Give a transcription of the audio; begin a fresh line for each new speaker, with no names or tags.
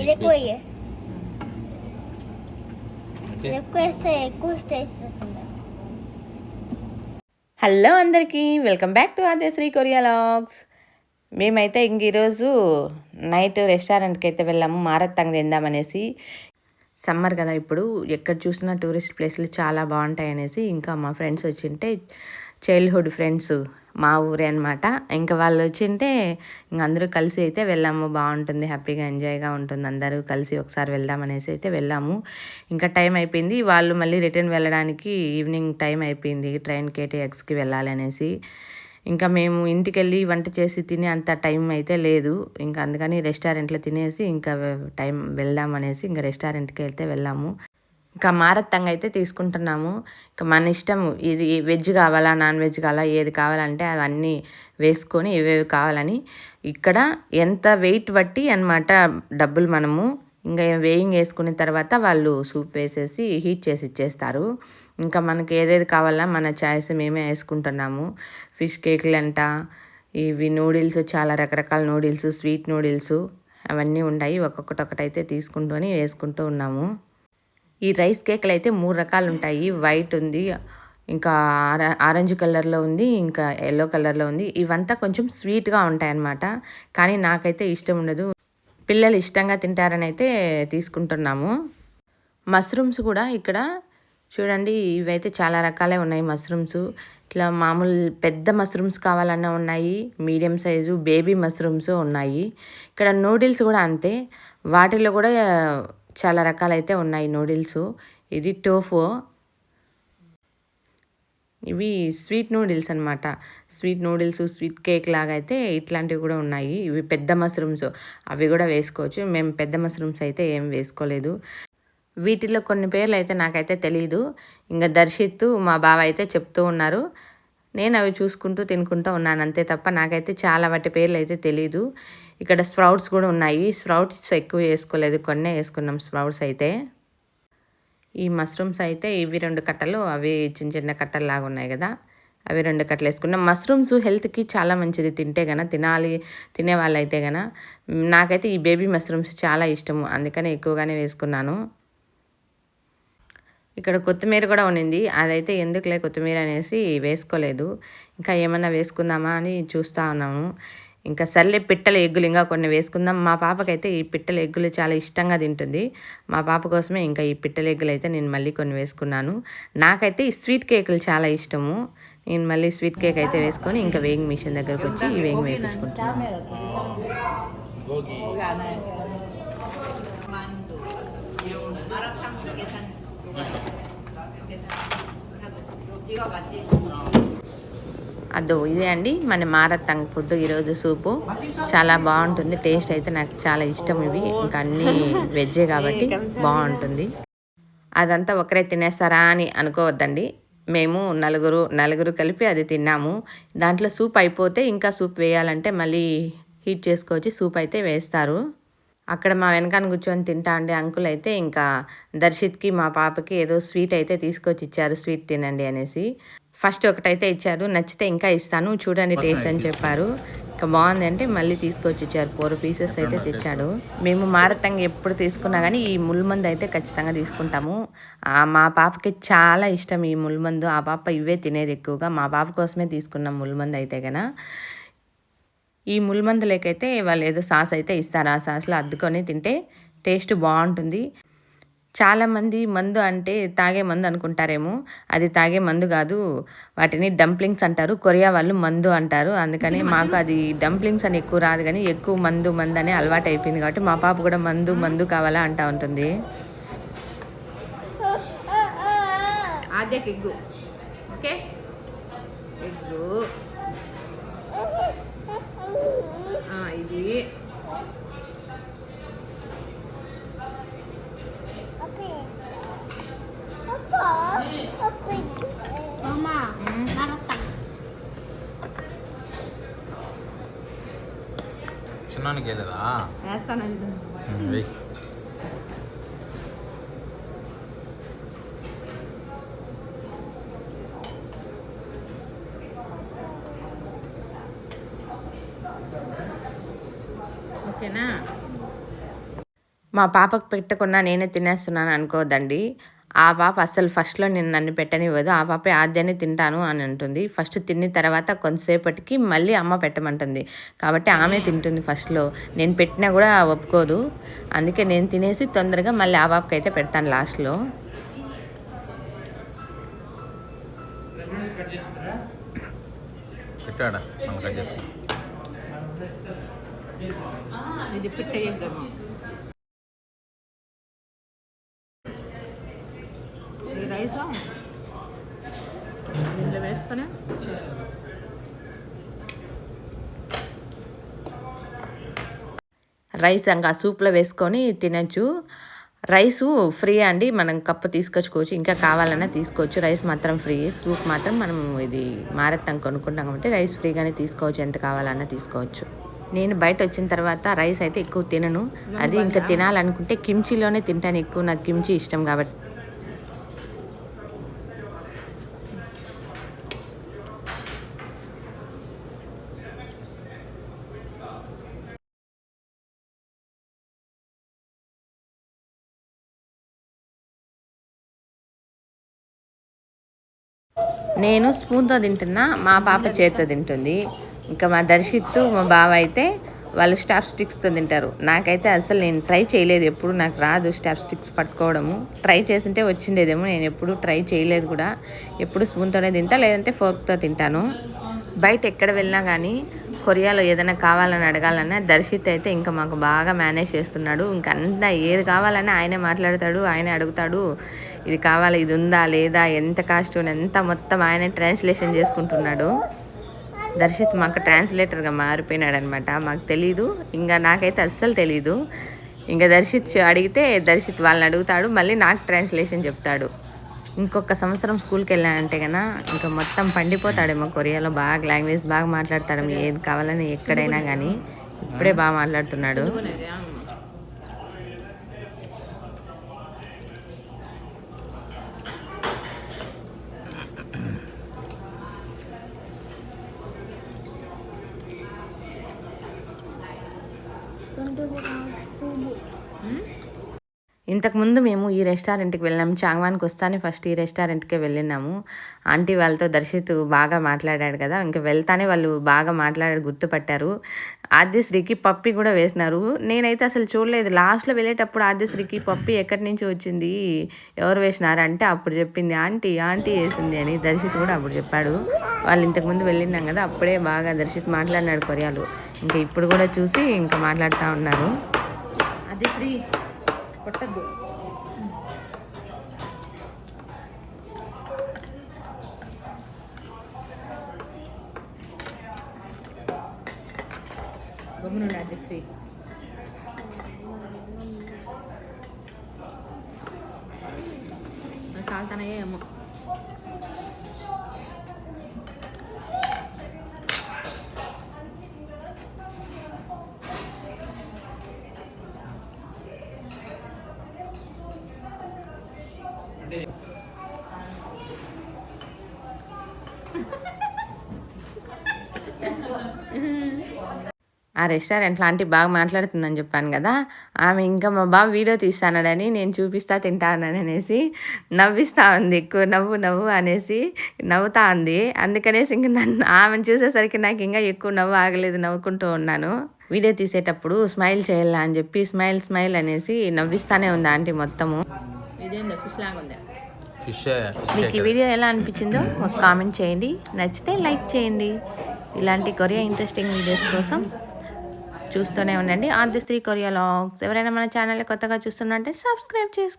ఇది ఎక్కువ వేయి. ఇది ఎక్కువ వేస్తే ఎక్కువ టేస్ట్ వస్తుంది
హలో అందరికీ. Welcome back to Aadyasri Korea vlogs మేమైతే ఇంక ఈరోజు నైట్ రెస్టారెంట్కి అయితే వెళ్ళాము. మారత్తంగ తిందామనేసి. సమ్మర్ కదా ఇప్పుడు ఎక్కడ చూసినా టూరిస్ట్ ప్లేస్లు చాలా బాగుంటాయి అనేసి ఇంకా మా ఫ్రెండ్స్ వచ్చింటే చైల్డ్హుడ్ ఫ్రెండ్స్ మా ఊరే అనమాట ఇంకా వాళ్ళు వచ్చింటే ఇంక అందరూ కలిసి అయితే వెళ్ళాము. బాగుంటుంది హ్యాపీగా ఎంజాయ్గా ఉంటుంది. అందరూ కలిసి ఒకసారి వెళ్దాం అనేసి అయితే వెళ్ళాము. ఇంకా టైం అయిపోయింది. వాళ్ళు మళ్ళీ రిటర్న్ వెళ్ళడానికి ఈవినింగ్ టైం అయిపోయింది. ట్రైన్ కేటీఎక్స్కి వెళ్ళాలి అనేసి. ఇంకా మేము ఇంటికి వెళ్ళి వంట చేసి తినే అంత టైం అయితే లేదు. ఇంకా అందుకని రెస్టారెంట్లో తినేసి ఇంకా టైం వెళ్దాం అనేసి ఇంకా రెస్టారెంట్కి వెళ్తే వెళ్ళాము. ఇంకా మారత్తంగా అయితే తీసుకుంటున్నాము. ఇంకా మన ఇష్టం ఇది వెజ్ కావాలా నాన్ వెజ్ కావాలా ఏది కావాలంటే అవన్నీ వేసుకొని ఇవేవి కావాలని. ఇక్కడ ఎంత వెయిట్ బట్టి అనమాట డబ్బులు మనము ఇంకా వేయింగ్ వేసుకున్న తర్వాత వాళ్ళు సూప్ వేసేసి హీట్ చేసి ఇచ్చేస్తారు. ఇంకా మనకి ఏదేది కావాలా మన చాయిస్ మేమే వేసుకుంటున్నాము. ఫిష్ కేక్లు అంట ఇవి నూడిల్స్ చాలా రకరకాల నూడిల్స్ స్వీట్ నూడిల్స్ అవన్నీ ఉన్నాయి ఒక్కొక్కటి ఒకటైతే తీసుకుంటూని వేసుకుంటూ ఉన్నాము. ఈ రైస్ కేకులు అయితే మూడు రకాలు ఉంటాయి వైట్ ఉంది ఇంకా ఆరెంజ్ కలర్లో ఉంది ఇంకా ఎల్లో కలర్లో ఉంది. ఇవంతా కొంచెం స్వీట్గా ఉంటాయి అన్నమాట కానీ నాకైతే ఇష్టం ఉండదు పిల్లలు ఇష్టంగా తింటారని అయితే తీసుకుంటున్నాము. మష్రూమ్స్ కూడా ఇక్కడ చూడండి ఇవైతే చాలా రకాలే ఉన్నాయి మష్రూమ్స్. ఇట్లా మామూలు పెద్ద మష్రూమ్స్ కావాలన్నా ఉన్నాయి మీడియం సైజు బేబీ మష్రూమ్స్ ఉన్నాయి. ఇక్కడ నూడిల్స్ కూడా అంతే. వాటిలో కూడా చాలా రకాలైతే ఉన్నాయి నూడిల్స్. ఇది టోఫో. ఇవి స్వీట్ నూడిల్స్ అనమాట స్వీట్ నూడిల్స్ స్వీట్ కేక్ లాగా అయితే ఇట్లాంటివి కూడా ఉన్నాయి. ఇవి పెద్ద మష్రూమ్స్. అవి కూడా వేసుకోవచ్చు. మేము పెద్ద మష్రూమ్స్ అయితే ఏం వేసుకోలేదు. వీటిలో కొన్ని పేర్లు అయితే నాకైతే తెలియదు ఇంకా దర్శిత్తు మా బావ అయితే చెప్తూ ఉన్నారు. నేను అవి చూసుకుంటూ తినుకుంటూ ఉన్నాను. అంతే తప్ప నాకైతే చాలా వాటి పేర్లు అయితే తెలియదు ఇక్కడ స్ప్రౌట్స్ కూడా ఉన్నాయి. స్ప్రౌట్స్ ఎక్కువ వేసుకోలేదు. కొన్నే వేసుకున్నాం స్ప్రౌట్స్ అయితే. ఈ మష్రూమ్స్ అయితే ఇవి రెండు కట్టలు అవి చిన్న చిన్న కట్టలు లాగా ఉన్నాయి కదా. అవి రెండు కట్టలు వేసుకున్నాం మష్రూమ్స్ హెల్త్కి చాలా మంచిది తింటే గన తినాలి తినే వాళ్ళైతే గన. నాకైతే ఈ బేబీ మష్రూమ్స్ చాలా ఇష్టము అందుకని ఎక్కువగానే వేసుకున్నాను. ఇక్కడ కొత్తిమీర కూడా ఉన్నింది అదైతే ఎందుకులే కొత్తిమీర అనేసి వేసుకోలేదు. ఇంకా ఏమన్నా వేసుకుందామా అని చూస్తూ ఉన్నాము. ఇంకా సర్లే పిట్టల ఎగ్గులు ఇంకా కొన్ని వేసుకుందాం మా పాపకైతే ఈ పిట్టల ఎగ్గులు చాలా ఇష్టంగా తింటుంది మా పాప కోసమే ఇంకా ఈ పిట్టల ఎగ్గులు అయితే నేను మళ్ళీ కొన్ని వేసుకున్నాను నాకైతే ఈ స్వీట్ కేకులు చాలా ఇష్టము నేను మళ్ళీ స్వీట్ కేక్ అయితే వేసుకొని ఇంకా వేయింగ్ మిషన్ దగ్గరకు వచ్చి ఈ వేయింగ్ వేయించుకుంటున్నాను అదో ఇదే అండి. మన మారత్తంగ్ ఫుడ్ ఈరోజు సూపు. చాలా బాగుంటుంది. టేస్ట్ అయితే నాకు చాలా ఇష్టం ఇవి. ఇంకా అన్నీ వెజ్జే కాబట్టి బాగుంటుంది. అదంతా ఒకరే తినేస్తారా అని అనుకోవద్దండి. మేము నలుగురు నలుగురు కలిపి అది తిన్నాము. దాంట్లో సూప్ అయిపోతే ఇంకా సూప్ వేయాలంటే మళ్ళీ హీట్ చేసుకొచ్చి సూప్ అయితే వేస్తారు. అక్కడ మా వెనకాన్ని కూర్చొని తింటా ఉండే అంకుల్ అయితే. ఇంకా దర్శిత్కి మా పాపకి ఏదో స్వీట్ అయితే తీసుకొచ్చి ఇచ్చారు. స్వీట్ తినండి అనేసి. ఫస్ట్ ఒకటైతే ఇచ్చారు నచ్చితే ఇంకా ఇస్తాను చూడండి టేస్ట్ అని చెప్పారు. ఇంకా బాగుంది అంటే మళ్ళీ తీసుకొచ్చి ఇచ్చారు ఫోర్ పీసెస్ అయితే తెచ్చాడు. మేము మారతంగా ఎప్పుడు తీసుకున్నా కానీ ఈ ముల్మందు అయితే ఖచ్చితంగా తీసుకుంటాము. మా పాపకి చాలా ఇష్టం ఈ ముల్మందు. ఆ పాప ఇవే తినేది ఎక్కువగా. మా పాప కోసమే తీసుకున్నాం ముల్మందు అయితే కనుక ఈ ముల్మందులకైతే వాళ్ళు ఏదో సాస్ అయితే ఇస్తారు. ఆ సాస్లో అద్దుకొని తింటే టేస్ట్ బాగుంటుంది. చాలామంది మందు అంటే తాగే మందు అనుకుంటారేమో. అది తాగే మందు కాదు. వాటిని డంప్లింగ్స్ అంటారు. కొరియా వాళ్ళు మందు అంటారు. అందుకని మాకు అది డంప్లింగ్స్ అని ఎక్కువ రాదు కానీ ఎక్కువ మందు మందు అని అలవాటు అయిపోయింది కాబట్టి మా పాప కూడా మందు మందు కావాలా అంటా ఉంటుంది.
ఆద్యకి ఎగ్గు ఓకే? ఎగ్గు ఆ, ఇది.
Hmm?
చిన్నానికి వెళ్ళదా? Hmm,
ఓకేనా?
మా పాపకు పెట్టకుండా నేనే తినేస్తున్నాను అనుకోవద్దండి. ఆ పాప అస్సలు ఫస్ట్లో నేను నన్ను పెట్టనివ్వదు ఆ పాపే ఆద్యాన్ని తింటాను అని అంటుంది. ఫస్ట్ తిన్న తర్వాత కొంతసేపటికి మళ్ళీ అమ్మ పెట్టమంటుంది. కాబట్టి ఆమె తింటుంది ఫస్ట్లో. నేను పెట్టినా కూడా ఒప్పుకోదు. అందుకే నేను తినేసి తొందరగా మళ్ళీ ఆ పాపకి అయితే పెడతాను లాస్ట్లో.
పెట్టాడా? మనం కట్ చేసుకుని
ఇది పిట్ట ఎగ్ ఈ రైస్ ఇందులో వేసుకొని
రైస్ ఇంకా సూప్లో వేసుకొని తినచ్చు. రైసు ఫ్రీ అండి. మనం కప్పు తీసుకొచ్చుకోవచ్చు. ఇంకా కావాలన్నా తీసుకోవచ్చు. రైస్ మాత్రం ఫ్రీ. సూప్ మాత్రం మనం ఇది మారెత్తం కొనుక్కుంటాం కాబట్టి రైస్ ఫ్రీగానే తీసుకోవచ్చు. ఎంత కావాలన్నా తీసుకోవచ్చు. నేను బయట వచ్చిన తర్వాత రైస్ అయితే ఎక్కువ తినను. అది ఇంకా తినాలనుకుంటే కిమ్చిలోనే తింటాను. ఎక్కువ నాకు కిమ్చి ఇష్టం కాబట్టి. నేను స్పూన్తో తింటున్నా మా పాప చేత్తో తింటుంది. ఇంకా మా దర్శిత్తు మా బావ అయితే వాళ్ళు స్టాప్ స్టిక్స్తో తింటారు. నాకైతే అసలు నేను ట్రై చేయలేదు ఎప్పుడు నాకు రాదు స్టాప్ స్టిక్స్ పట్టుకోవడము. ట్రై చేసింటే వచ్చిండేదేమో నేను ఎప్పుడు ట్రై చేయలేదు కూడా. ఎప్పుడు స్పూన్తోనే తింటా లేదంటే ఫోర్క్తో తింటాను. బయట ఎక్కడ వెళ్ళినా కానీ కొరియాలో ఏదైనా కావాలని అడగాలన్నా దర్శిత్ అయితే ఇంకా మాకు బాగా మేనేజ్ చేస్తున్నాడు. ఇంకా అంతా ఏది కావాలన్నా ఆయనే మాట్లాడతాడు ఆయనే అడుగుతాడు. ఇది కావాలా ఇది ఉందా లేదా ఎంత కాస్ట్ ఎంత మొత్తం ఆయనే ట్రాన్స్లేషన్ చేసుకుంటున్నాడు. దర్శిత్ మాకు ట్రాన్స్లేటర్గా మారిపోయినాడు అనమాట మాకు తెలీదు ఇంకా నాకైతే అస్సలు తెలీదు. ఇంకా దర్శిత్ అడిగితే దర్శిత్ వాళ్ళని అడుగుతాడు మళ్ళీ నాకు ట్రాన్స్లేషన్ చెప్తాడు. ఇంకొక సంవత్సరం స్కూల్కి వెళ్ళానంటే కన్నా ఇంకా మొత్తం పండిపోతాడేమో కొరియాలో బాగా లాంగ్వేజ్ బాగా మాట్లాడతాడు ఏది కావాలని ఎక్కడైనా కానీ ఇప్పుడే బాగా మాట్లాడుతున్నాడు. ఇంతకుముందు మేము ఈ రెస్టారెంట్కి వెళ్ళాము చాంగ్వాన్కి వస్తానే ఫస్ట్ ఈ రెస్టారెంట్కే వెళ్ళినాము. ఆంటీ వాళ్ళతో దర్శిత్ బాగా మాట్లాడాడు కదా ఇంకా వెళ్తానే వాళ్ళు బాగా మాట్లాడాడు గుర్తుపట్టారు. ఆద్యశ్రీకి పప్పి కూడా వేసినారు. నేనైతే అసలు చూడలేదు. లాస్ట్లో వెళ్ళేటప్పుడు ఆద్యశ్రీకి పప్పి ఎక్కడి నుంచి వచ్చింది ఎవరు వేసినారు అంటే అప్పుడు చెప్పింది ఆంటీ ఆంటీ వేసింది అని దర్శిత్ కూడా అప్పుడు చెప్పాడు. వాళ్ళు ఇంతకుముందు వెళ్ళినాం కదా అప్పుడే బాగా దర్శిత్ మాట్లాడినాడు కొరియాలు. ఇంకా ఇప్పుడు కూడా చూసి ఇంకా మాట్లాడుతూ ఉన్నారు.
అది ఫ్రీ కొట్టద్దు గమ్మునుండి అది ఫ్రీ కాలుతానయ్యో
ఆ రెస్టారెంట్ లాంటి బాగా మాట్లాడుతుందని చెప్పాను కదా ఆమె ఇంకా మా బాబు వీడియో తీస్తానని నేను చూపిస్తా తింటానని అనేసి నవ్విస్తా ఉంది ఎక్కువ నవ్వు నవ్వు అనేసి నవ్వుతా ఉంది. అందుకనేసి ఇంక నన్ను ఆమెను చూసేసరికి నాకు ఇంకా ఎక్కువ నవ్వు ఆగలేదు నవ్వుకుంటూ ఉన్నాను. వీడియో తీసేటప్పుడు స్మైల్ చేయాలా అని చెప్పి స్మైల్ స్మైల్ అనేసి నవ్విస్తానే ఉంది ఆంటీ మొత్తము.
ఇదేందో ఫిష్ లాగా ఉంది?
ఫిష్
మీకు ఈ వీడియో ఎలా అనిపించిందో ఒక కామెంట్ చేయండి. నచ్చితే లైక్ చేయండి. ఇలాంటి కొరియా ఇంట్రెస్టింగ్ వీడియోస్ కోసం చూస్తూనే ఉండండి. ఆర్ది శ్రీ కొరియా లాగ్స్. ఎవరైనా మన ఛానల్ కొత్తగా చూస్తున్నట్టే సబ్స్క్రైబ్ చేసుకోండి.